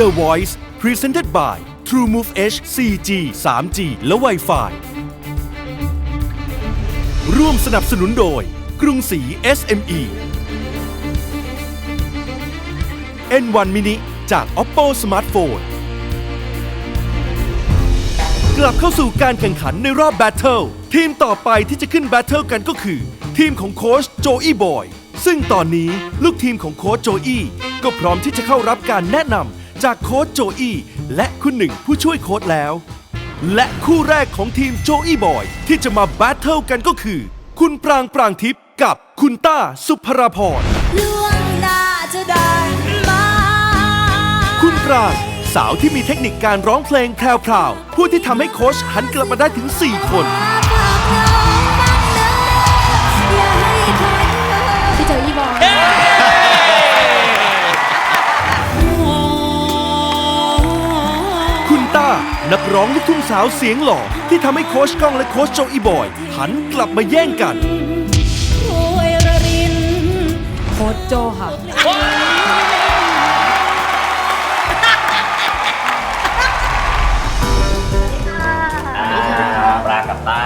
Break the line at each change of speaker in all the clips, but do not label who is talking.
The Voice Presented by TrueMove H 4G 3G และ Wi-Fi ร่วมสนับสนุนโดย กรุงศรี SME N1 Mini จาก Oppo Smartphone กลับเข้าสู่การแข่งขันในรอบแบทเทิลทีมต่อไปที่จะขึ้นแบทเทิลกันก็คือ ทีมของโค้ชโจอี้บอยซึ่งตอนนี้ลูกทีมของโค้ชโจอี้ก็พร้อมที่จะเข้ารับการแนะนำ จากโค้ชโจอี้และคุณหนึ่งผู้ช่วยโค้ชแล้ว และคู่แรกของทีมโจอี้บอย ที่จะมาแบทเทิลกันก็คือ คุณปรางปรางทิพย์กับคุณต้าสุภราพร
ล่วงหน้าจะได้ไหมา
คุณปรางสาวที่มีเทคนิคการร้องเพลงแพรวๆผู้ที่ทำให้โค้ชหันกลับมาได้ถึง 4 คน
ฝากน้องบ้างเน
นักร้องลูกทุ่งสาวเสียงหล่อ ที่ทำให้โค้ชก้องและโค้ชโจอีบอยหันกลับมาแย่งกัน
รวยระริน
โค้ชโจค่ะ
ครับปลากับต้า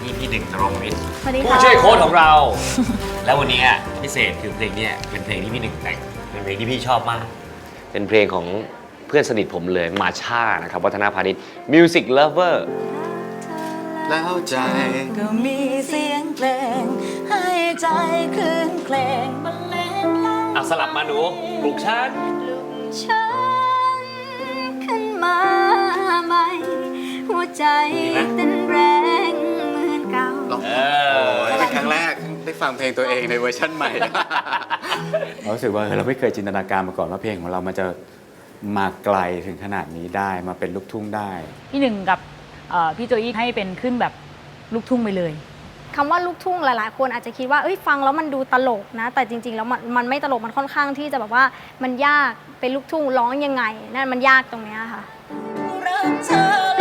พี่พี่หนึ่งตรงวิทย์
สวัสดี
ผู้
ค่ะ
ช่วยโค้ชของเรา แล้ววันนี้อะพิเศษคือเพลงเนี้ยเป็นเพลงที่พี่หนึ่งแต่งเป็นเพลงที่พี่ชอบมาก เป็นเพลงของเพื่อนสนิทผมเลยมาช่านะครับวัฒนาพาณิชย์ Music Lover
แล้วใจ
ก็มีเสียงเพลงให้ใจคลื่นเพลงบรรเลงเล่า
อะสลับมาหนูปลุกฉัน
ลุกฉันขึ้นมาใหม่ หัวใจเต้นแรงเหมือนเก่า
ลอง
เอ
โอ้
อ
ยเป็นครั้งแรกได้ฟังเพลงตัวเองในเวอร์ชั่นใหม่
เรารู้สึกว่าเออเราไม่เคยจินตนาการมาก่อนว่าเพลงของเรามันจะ มาไกลถึงขนาดนี้ได้มาเป็นลูกทุ่งได้
พี่หนึ่งกับเอ่อพี่โจอี้ให้เป็นขึ้นแบบลูกทุ่งไปเลย
คำว่าลูกทุ่งหลาย ๆ คนอาจจะคิดว่าเอ้ยฟังแล้วมันดูตลกนะ แต่จริง ๆ แล้วมันมันไม่ตลกมันค่อนข้างที่จะแบบว่ามันยากเป็นลูกทุ่งร้องยังไงนั่นมันยากตรงเนี้ยค่ะ
รักเธอ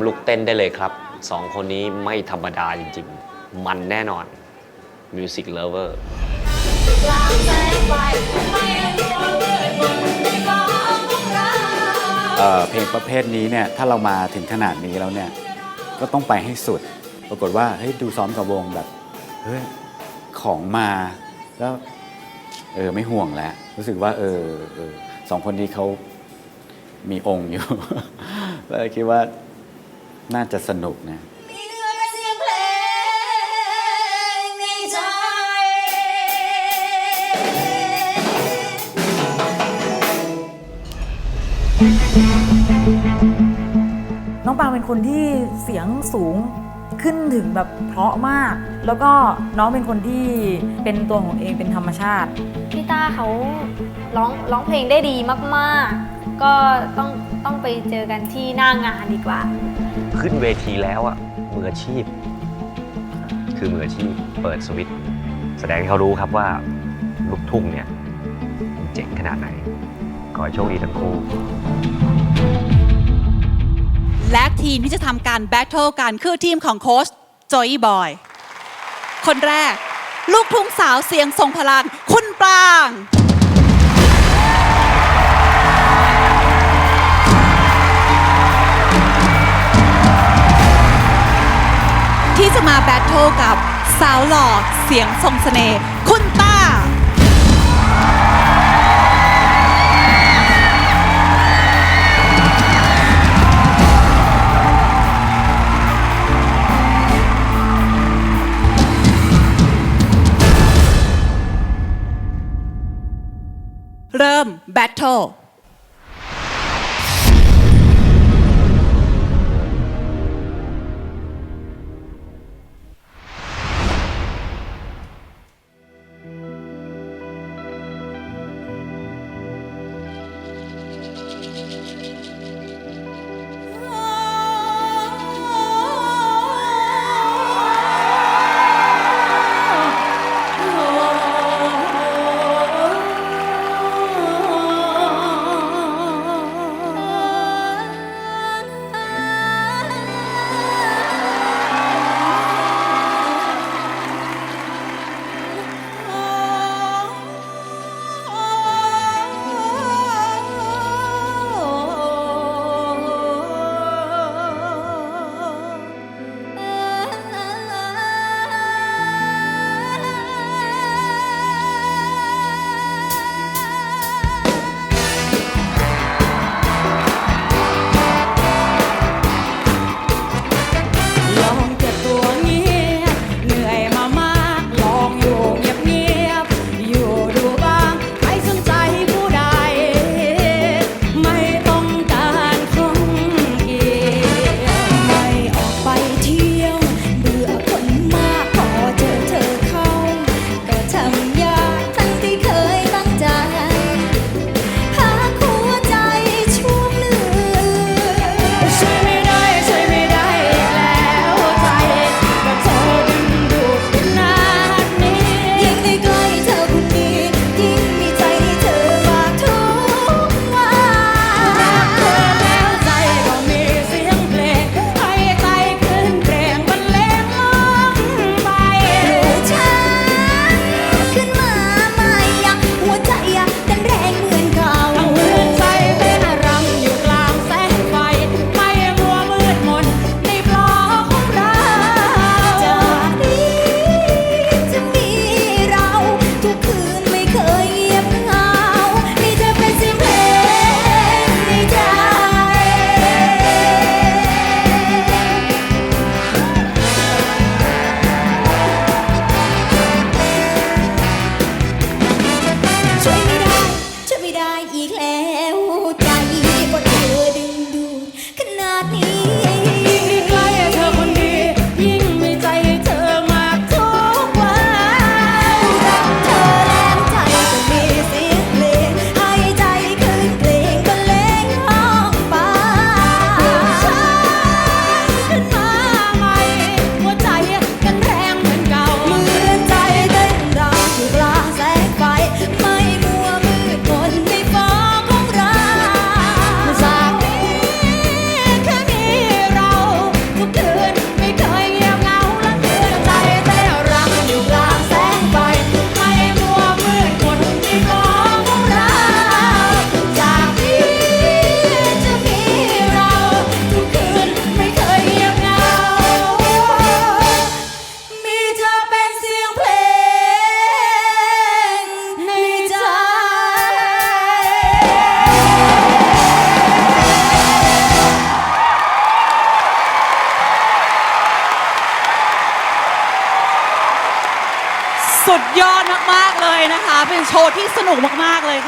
มลุก
เต้นได้เลยครับสองคนนี้ไม่ธรรมดาจริงๆ มันแน่นอน Music Lover
เอ่อเพลงประเภทนี้เนี่ยถ้าเรามาถึงขนาดนี้แล้วเนี่ยก็ต้องไปให้สุด ปรากฏว่าเฮ้ยดูซ้อมกับวงแบบเฮ้ยของมาแล้วเออไม่ห่วงแล้ว รู้สึกว่าเออเออสองคนนี้เขามีองค์อยู่ แล้วคิดว่า น่าจะสนุกนะ
มีเนื้อและเสียงเพลงในใจ
น้องปางเป็นคนที่เสียงสูงขึ้นถึงแบบเพราะมาก แล้วก็น้องเป็นคนที่เป็นตัวของเองเป็นธรรมชาติ
พี่ต้าเขาร้องร้องเพลงได้ดีมาก ๆ ก็ต้องต้องไปเจอกันที่หน้างานดีกว่า
ขึ้นเวทีแล้วอะมืออาชีพ คือมืออาชีพเปิดสวิตช์แสดงให้เขารู้ครับว่าลูกทุ่งเนี่ยเจ๋งขนาดไหน ขอให้โชคดีทั้งคู่
และทีมที่จะทำการแบทเทิลกันคือทีมของโค้ชจอยบอย คนแรก ลูกทุ่งสาวเสียงทรงพลัง คุณปราง ที่จะมาแบทเทิลกับสาวหล่อเสียงทรงเสน่ห์คุณต้า เริ่มแบทเทิล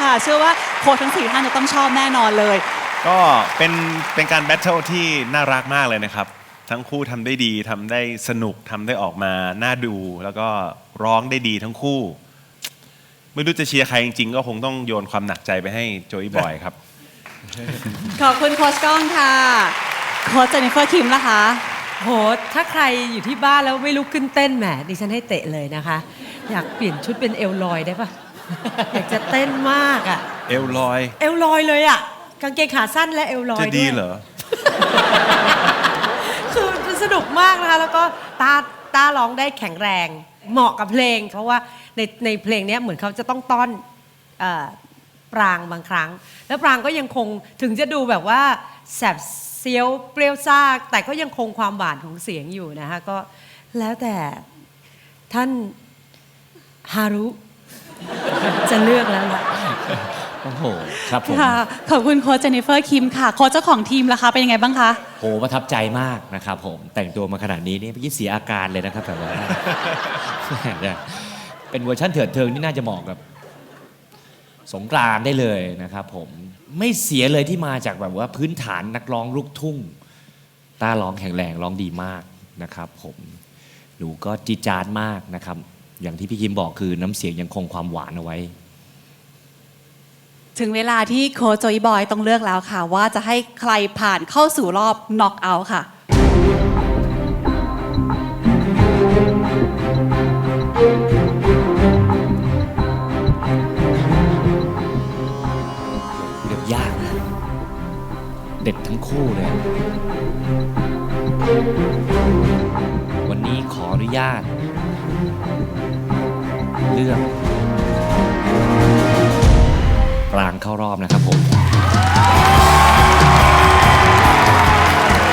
ค่ะ เชื่อว่าโค้ชทั้งสี่ท่านจะต้องชอบแน่นอนเลย
ก็เป็นเป็นการแบทเทิลที่น่ารักมากเลยนะครับ ทั้งคู่ทำได้ดีทำได้สนุกทำได้ออกมาน่าดู แล้วก็ร้องได้ดีทั้งคู่ ไม่รู้จะเชียร์ใครจริงๆ ก็คงต้องโยนความหนักใจไปให้โจยบอยครับ
ขอบคุณโค้ชก้องค่ะ โค้ชเจนนิเฟอร์คิมล่ะคะ
โห ถ้าใครอยู่ที่บ้านแล้วไม่ลุกขึ้นเต้นแหมดิฉันให้เตะเลยนะคะ อยากเปลี่ยนชุดเป็นเอลลอยได้ปะ อยากจะเต้นมากอะ
เอลลอย
เอลลอยเลยอะกางเกงขาสั้นและเอลลอย
จะดี
วย
เหรอ
คือมันสนุกมากนะคะ แล้วก็ตาตาร้องได้แข็งแรง เหมาะกับเพลง เพราะว่าในในเพลงเนี้ยเหมือนเขาจะต้องต้อนเออปรางบางครั้ง แล้วปรางก็ยังคงถึงจะดูแบบว่าแสบเซียวเปรี้ยวซ่ากแต่ก็ยังคงความหวานของเสียงอยู่นะคะก็แล้วแต่ท่านฮารุ จะเลือกแล้วล่ะ
โอ้โหครับผม
ค่ะขอบคุณโค้ชเจนนิเฟอร์คิมค่ะ โค้ชเจ้าของทีมล่ะคะ เป็นยังไงบ้างคะ
โหประทับใจมากนะครับผมแต่งตัวมาขนาดนี้นี่เมื่อกี้เสียอาการเลยนะครับแบบว่าเนี่ยเป็นเวอร์ชันเถิดเทิงที่น่าจะเหมาะกับ สงกรานต์ได้เลยนะครับผมไม่เสียเลยที่มาจากแบบว่าพื้นฐานนักร้องลูกทุ่ง ตาร้องแข็งแรงร้องดีมากนะครับผมหนูก็จีดจานมากนะครับ อย่างที่พี่คิมบอกคือน้ำเสียงยังคงความหวานเอาไว้
ถึงเวลาที่โค้ชโจยบอยต้องเลือกแล้วค่ะ ว่าจะให้ใครผ่านเข้าสู่รอบน็อกเอาท์ค่ะ
ครับผม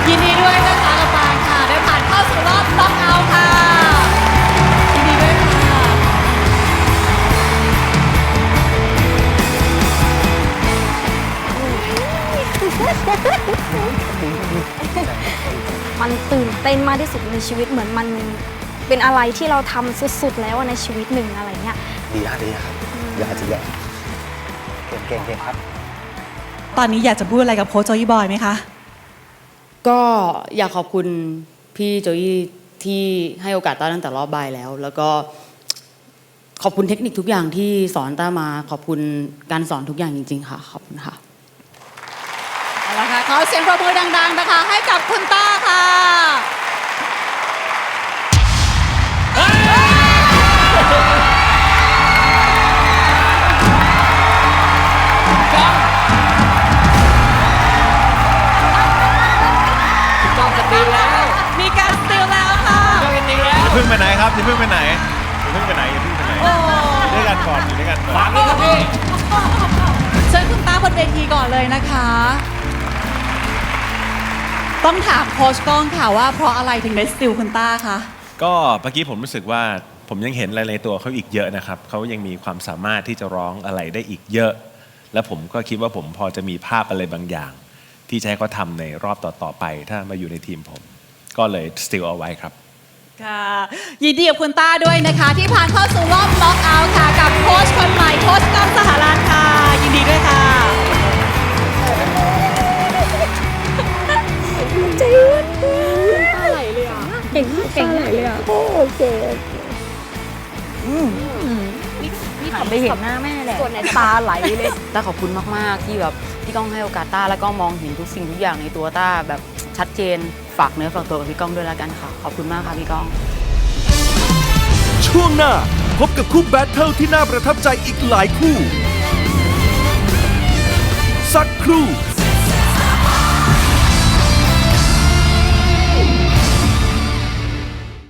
ยินดีด้วยนะคะกับปางค่ะ ได้ผ่านเข้าสู่รอบน็อกเอาท์ค่ะ ยินดีด้วยค่ะ
มันตื่นเต้นมากที่สุดในชีวิตเหมือนมันเป็นอะไรที่เราทำสุดๆแล้วอะในชีวิตหนึ่งอะไรเงี้ย
ดีครับดีครับอย่าจะแย่ เก่งเก่งเก่งครับ
ตอนนี้อยากจะพูดอะไรกับโค้ชโจยบอยไหมคะ
ก็อยากขอบคุณพี่โจยี่ที่ให้โอกาสต้าตั้งแต่รอบบ่ายแล้ว แล้วก็ขอบคุณเทคนิคทุกอย่างที่สอนต้ามา ขอบคุณการสอนทุกอย่างจริง ๆ ค่ะ ขอบคุณค่ะ
เอาละค่ะขอเสียงปรบมือดัง ๆ นะคะ ให้กับคุณต้าค่ะ
พิ่งไปไหนครับอย่าเพิ่งไปไหนอย่าเพิ่งไปไหนอย่าเพิ่งไปไหนอยู่ด้วยกันก่อนอยู่ด้วยกันก่อน
เชิญคุณต้าบนเวทีก่อนเลยนะคะ ต้องถามโค้ชก้องค่ะว่าเพราะอะไรถึงได้สติลคุณต้าคะ
ก็เมื่อกี้ผมรู้สึกว่าผมยังเห็นอะไรในตัวเขาอีกเยอะนะครับเขายังมีความสามารถที่จะร้องอะไรได้อีกเยอะ และผมก็คิดว่าผมพอจะมีภาพอะไรบางอย่าง ที่จะให้เขาทำในรอบต่อๆไป ถ้ามาอยู่ในทีมผม ก็เลยสติลเอาไว้ครับ
ค่ะยินดีกับคุณต้าด้วยนะคะ ที่ผ่านเข้าสู่รอบน็อกเอาท์ค่ะ กับโค้ชคนใหม่โค้ชก้องสหรัฐค่ะ ยินดีด้วยค่ะ
นี่ขอไปเห็นหน้าแม่แหละตาไหลเลยต้าขอบคุณมาก ๆ ที่แบบพี่ก้องให้โอกาสต้าแล้วก็มองเห็นทุกสิ่งทุกอย่างในตัวต้าแบบชัดเจน ฝากเนื้อฝากตัวกับพี่ก้องด้วยแล้วกันค่ะ ขอบคุณมากค่ะพี่ก้อง
ช่วงหน้าพบกับคู่แบทเทิลที่น่าประทับใจอีกหลายคู่ สักครู่